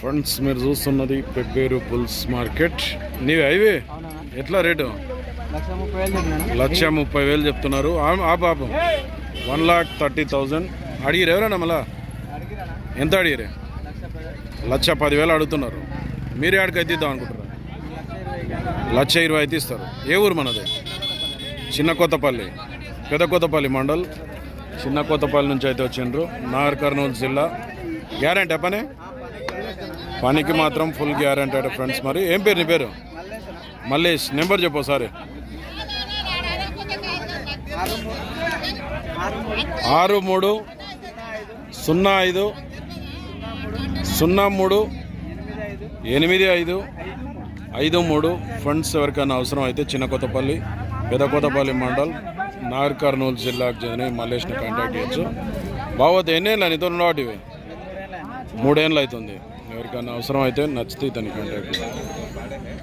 Friends మీరు చూస్తున్నది Pebbair bulls market నీవి అవునా? ఎట్లా రేటు? లక్ష ముప్పై వేలు చెప్తున్నారు. ఆ- పాపం. వన్ లాక్ థర్టీ థౌజండ్ అడిగిరు ఎవరన్నా మళ్ళా? ఎంత అడిగిరే లక్ష పది లక్ష పదివేలు అడుగుతున్నారు. మీరే ఆడికి అయితే ఇద్దాం ఇరవై లక్ష ఇరవై అయితే ఇస్తారు. ఏ ఊరు మనది? చిన్న కొత్తపల్లి. పెద్ద కొత్తపల్లి మండల్. చిన్న కొత్తపల్లి నుంచి అయితే వచ్చిండ్రు. నాగర్ కర్నూలు జిల్లా. గ్యారంటీ పని? పనికి మాత్రం ఫుల్ గ్యారంటీ అంటే ఫ్రెండ్స్ మరి. ఏం పేరు నీ పేరు? మల్లేష్. నెంబర్ చెప్పు ఒకసారి. ఆరు మూడు సున్నా ఐదు సున్నా మూడు ఎనిమిది ఐదు ఐదు మూడు. ఫండ్స్ ఎవరికైనా అవసరం అయితే చిన్న కొత్తపల్లి పెద్ద కొత్తపల్లి మండల్ నాగర్ కర్నూలు జిల్లాకు చెందిన మల్లేష్ని కాంటాక్ట్ చేయొచ్చు. బావద్దు ఎన్నేళ్ళు నీతో ఉండవాటివి మూడేళ్ళు అవుతుంది ఎవరికైనా అవసరం అయితే నచ్చితే ఇతని కాంటాక్ట్